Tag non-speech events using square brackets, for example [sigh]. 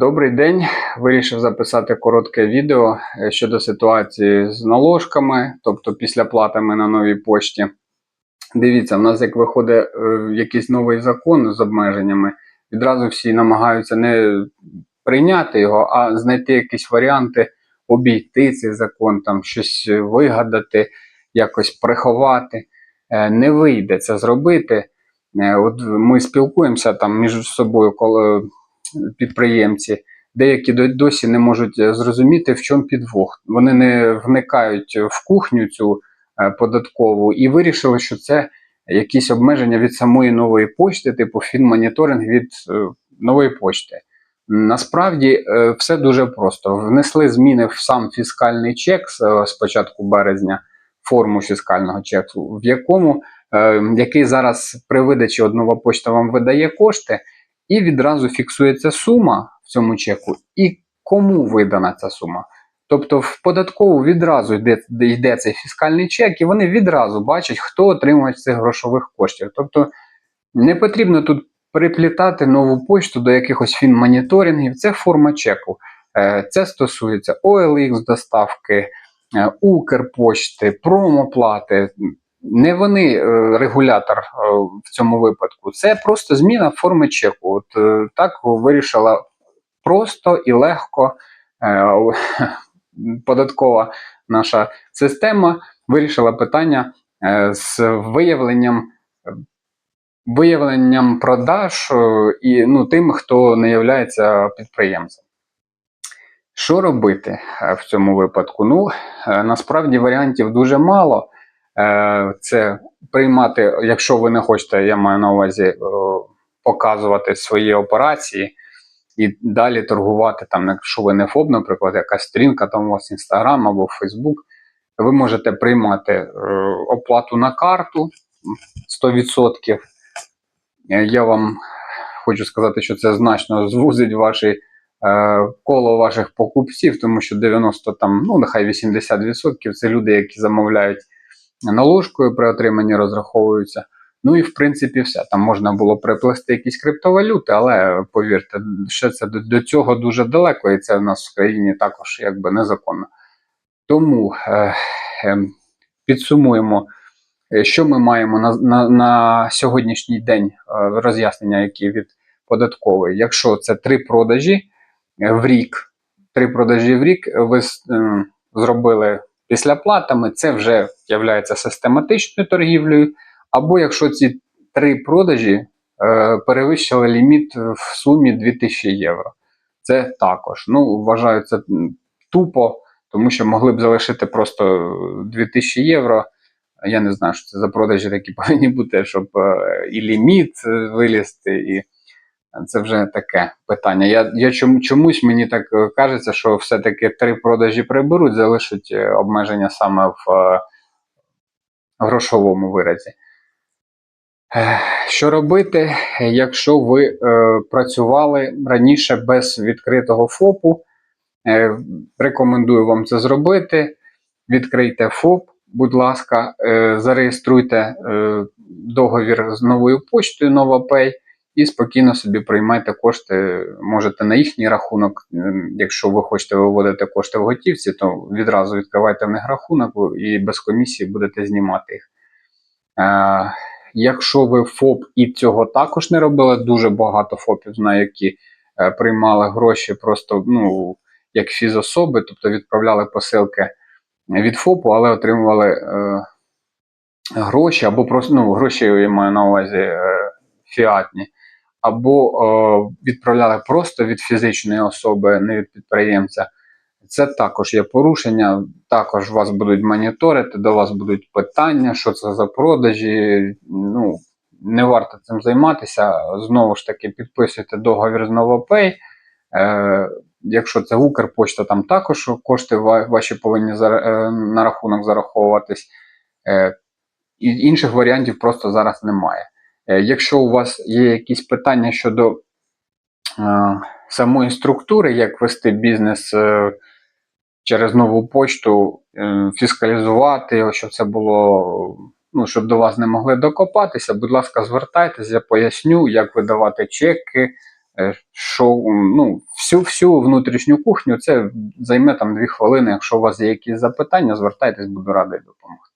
Добрий день. Вирішив записати коротке відео е, щодо ситуації з наложками, тобто після платами на новій пошті. Дивіться, в нас як виходить е, якийсь новий закон з обмеженнями, відразу всі намагаються не прийняти його, а знайти якісь варіанти, обійти цей закон, там щось вигадати, якось приховати. Е, Не вийде це зробити. От ми спілкуємося там між собою, коли підприємці, деякі досі не можуть е, зрозуміти, в чому підвох. Вони не вникають в кухню цю е, податкову і вирішили, що це якісь обмеження від самої нової почти, типу фінмоніторинг від е, нової почти. Насправді все дуже просто. Внесли зміни в сам фіскальний чек з, початку березня, форму фіскального чеку, в якому який зараз при видачі от нова почта вам видає кошти, і відразу фіксується сума в цьому чеку, і кому видана ця сума. Тобто в податкову відразу йде, йде цей фіскальний чек, і вони відразу бачать, хто отримує цих грошових коштів. Тобто не потрібно тут приплітати нову почту до якихось фінмоніторингів. Це форма чеку. Е, Це стосується OLX доставки, е, Укрпочти, промоплати. Не вони е, регулятор е, в цьому випадку, це просто зміна форми чеку. От е, так вирішила просто і легко [laughs] податкова наша система вирішила питання з виявленням. Виявленням продаж і ну, тим, хто не є підприємцем. Що робити в цьому випадку? Ну, насправді варіантів дуже мало. Е, Це приймати, якщо ви не хочете, я маю на увазі е, показувати свої операції і далі торгувати, там, якщо ви не ФОБ, наприклад, якась сторінка там у вас Instagram або Facebook, ви можете приймати е, оплату на карту 100%. Е, Я вам хочу сказати, що це значно звузить ваші, коло ваших покупців, тому що 90 там, ну нехай 80% це люди, які замовляють наложкою при отриманні, розраховуються. Ну і в принципі все. Там можна було приплести якісь криптовалюти, але повірте, ще це до, до цього дуже далеко, і це в нас в країні також якби незаконно. Тому е, е, підсумуємо. Е, Що ми маємо на, на, на сьогоднішній день е, роз'яснення, які від податкової? Якщо це три продажі е, в рік, три продажі в рік ви е, зробили після платами, це вже є систематичною торгівлею. Або якщо ці три продажі е, перевищили ліміт в сумі 2000 євро. Це також. Ну, вважаю це тупо, тому що могли б залишити просто 2000 євро. Я не знаю, що це за продажі такі [laughs] повинні бути, щоб е, і ліміт е, вилізти, і це вже таке питання. Я, я чому, чомусь мені так е, кажеться, що все-таки три продажі приберуть, залишать е, обмеження саме в е, грошовому виразі. Що робити, якщо ви е, працювали раніше без відкритого ФОПу? Е, рекомендую вам це зробити. Відкрийте ФОП, будь ласка, е, зареєструйте е, договір з новою почтою NovaPay і спокійно собі приймайте кошти. Можете на їхній рахунок. Е, Якщо ви хочете виводити кошти в готівці, то відразу відкривайте в них рахунок і без комісії будете знімати їх. Е, Якщо ви ФОП і цього також не робили, дуже багато ФОПів знаю, які е, приймали гроші просто ну, як фізособи, тобто відправляли посилки від ФОПу, але отримували е, гроші, або просто ну, гроші я маю на увазі е, фіатні, або е, відправляли просто від фізичної особи, не від підприємця. Це також є порушення, також вас будуть моніторити, до вас будуть питання, що це за продажі. Ну, не варто цим займатися. Знову ж таки, підписуйте договір з NovoPay. Е, якщо це Укрпочта, там також кошти ваші повинні е, на рахунок зараховуватись. Е, інших варіантів просто зараз немає. Е, якщо у вас є якісь питання щодо е, самої структури, як вести бізнес е, через нову почту, фіскалізувати, його, щоб це було, ну, щоб до вас не могли докопатися, будь ласка, звертайтеся, я поясню, як видавати чеки, Що ну, всю, всю внутрішню кухню це займе там дві хвилини. Якщо у вас є якісь запитання, звертайтесь, буду радий допомогти.